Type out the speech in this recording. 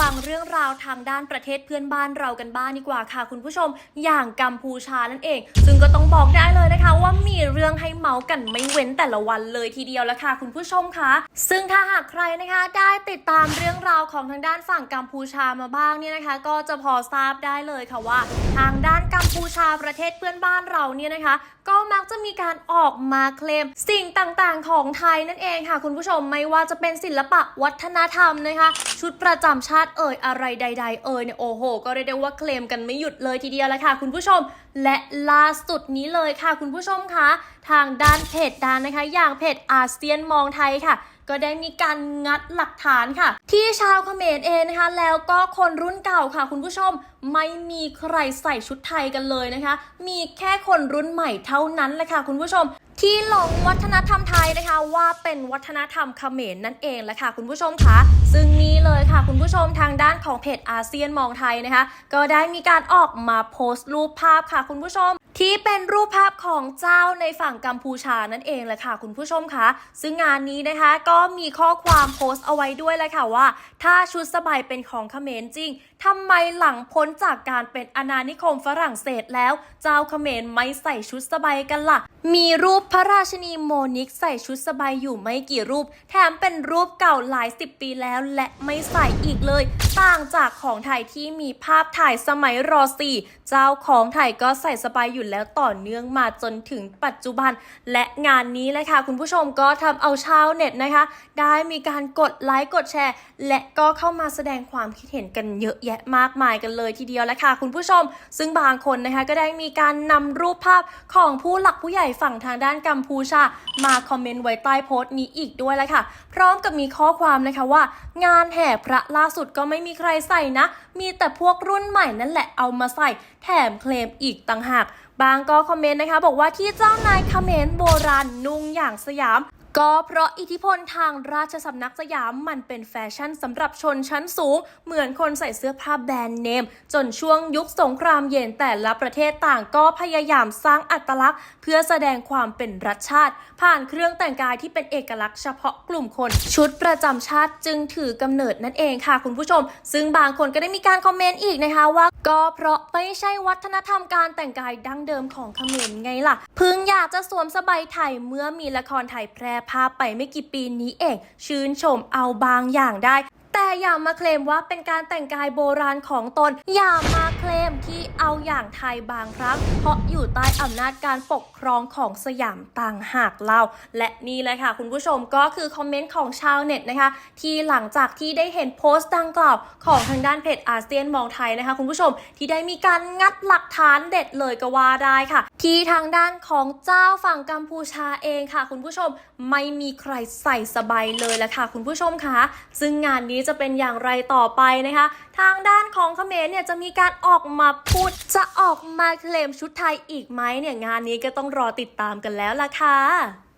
ฟังเรื่องราวทางด้านประเทศเพื่อนบ้านเรากันบ้างดีกว่าค่ะ คุณผู้ชมอย่างกัมพูชานั่นเอง ซึ่งก็ต้องบอกได้เลยนะคะ ว่ามีเรื่องให้เมาส์กันไม่เว้นแต่ละวันเลยทีเดียวละค่ะ คุณผู้ชมคะซึ่งถ้าหากใครนะคะได้ติดตามเรื่องราวของทางด้านฝั่งกัมพูชามาบ้างเนี่ยนะคะ ก็จะพอทราบได้เลยค่ะว่า ทางด้านกัมพูชาประเทศเพื่อนบ้านเราเนี่ยนะคะ ก็มักจะมีการออกมาเคลม สิ่งต่างๆ ของไทยนั่นเองค่ะ คุณผู้ชมไม่ว่าจะเป็นศิลปะวัฒนธรรมนะคะ ชุดประจำชาติเอ่ยอะไรใด ๆ เอ่ยเนี่ยโอ้โห ก็เรียกได้ว่าเคลมกันไม่หยุดเลยทีเดียวละค่ะ คุณผู้ชม และล่าสุดนี้เลยค่ะ คุณผู้ชมคะทางด้านเพจด้านนะคะ อย่างเพจอาเซียนมองไทยค่ะก็ได้มีการงัดหลักฐานค่ะ ที่ชาวเขมรเองนะคะ แล้วก็คนรุ่นเก่าค่ะ คุณผู้ชมไม่มีใครใส่ชุดไทยกันเลยนะคะ มีแค่คนรุ่นใหม่เท่านั้นแหละค่ะ คุณผู้ชม ที่หลงวัฒนธรรมไทยนะคะ ว่าเป็นวัฒนธรรมเขมรนั่นเองแหละค่ะ คุณผู้ชมคะ ซึ่งนี่เลยค่ะคุณผู้ชมทางด้านของเพจอาเซียนมองไทยนะคะ ก็ได้มีการออกมาโพสต์รูปภาพค่ะคุณผู้ชม ที่เป็นรูปภาพของเจ้าในฝั่งกัมพูชานั่นเองแหละค่ะคุณผู้ชมคะซึ่งงานนี้นะคะก็มีข้อความโพสต์เอาไว้ด้วยแหละค่ะว่า ถ้าชุดสบายเป็นของเขมรจริงทำไมหลังพ้นจากการเป็นอาณานิคมฝรั่งเศสแล้ว เจ้าเขมรไม่ใส่ชุดสบายกันล่ะ มีรูปพระราชินีโมนิกใส่ชุดสบายอยู่ไม่กี่รูป แถมเป็นรูปเก่าหลายสิบปีแล้วและไม่ใส่อีกเลย ต่างจากของไทยที่มีภาพถ่ายสมัยรอสี่เจ้าของไทยก็ใส่สบายอยู่แล้วต่อเนื่องมาจนถึงปัจจุบัน และงานนี้เลยค่ะ คุณผู้ชมก็ทำเอาชาวเน็ตนะคะ ได้มีการกดไลค์กดแชร์ และก็เข้ามาแสดงความคิดเห็นกันเยอะแยะมากมายกันเลยทีเดียวแหละค่ะคุณผู้ชม ซึ่งบางคนนะคะก็ได้มีการนำรูปภาพของผู้หลักผู้ใหญ่ฝั่งทางด้านกัมพูชา มาคอมเมนต์ไว้ใต้โพสต์นี้อีกด้วยแหละค่ะ พร้อมกับมีข้อความนะคะว่า งานแห่พระล่าสุดก็ไม่มีใครใส่นะ มีแต่พวกรุ่นใหม่นั่นแหละเอามาใส่ แถมเคลมอีกต่างหาก บางก็คอมเมนต์นะคะ บอกว่าที่เจ้านายเขมรโบราณนุ่งอย่างสยาม ก็เพราะอิทธิพลทางราชสำนักสยามมันเป็นแฟชั่นสำหรับชนชั้นสูง เหมือนคนใส่เสื้อผ้าแบรนด์เนม จนช่วงยุคสงครามเย็นแต่ละประเทศต่างก็พยายามสร้างอัตลักษณ์ เพื่อแสดงความเป็นรัฐชาติ ผ่านเครื่องแต่งกายที่เป็นเอกลักษณ์เฉพาะกลุ่มคน ชุดประจำชาติจึงถือกำเนิดนั่นเองค่ะคุณผู้ชม ซึ่งบางคนก็ได้มีการคอมเมนต์อีกนะคะว่า ก็เพราะไม่ใช่วัฒนธรรมการแต่งกายดั้งเดิมของเขมรไงล่ะเพิ่งอยากจะสวมสบายไทยเมื่อมีละครไทยแพร่ภาพไปไม่กี่ปีนี้เอง ชื่นชมเอาบางอย่างได้ อย่ามาเคลมว่าเป็นการแต่งกายโบราณของตน อย่ามาเคลมที่เอาอย่างไทยบางครั้ง เพราะอยู่ใต้อำนาจการปกครองของสยามต่างหากเล่าและนี่เลยค่ะ คุณผู้ชมก็คือคอมเมนต์ของชาวเน็ตนะคะ ที่หลังจากที่ได้เห็นโพสต์ดังกล่าวของทางด้านเพจอาเซียนมองไทยนะคะคุณผู้ชมที่ได้มีการงัดหลักฐานเด็ดเลยก็ว่าได้ค่ะ ที่ทางด้านของเจ้าฝั่งกัมพูชาเองค่ะ คุณผู้ชมไม่มีใครใส่สบายเลยละค่ะ คุณผู้ชมคะซึ่งงานนี้จะเป็นอย่างไรต่อไปนะคะ ทางด้านของเขมรเนี่ยจะมีการออกมาพูด จะออกมาเคลมชุดไทยอีกไหมเนี่ยงานนี้ก็ต้องรอติดตามกันแล้วล่ะค่ะ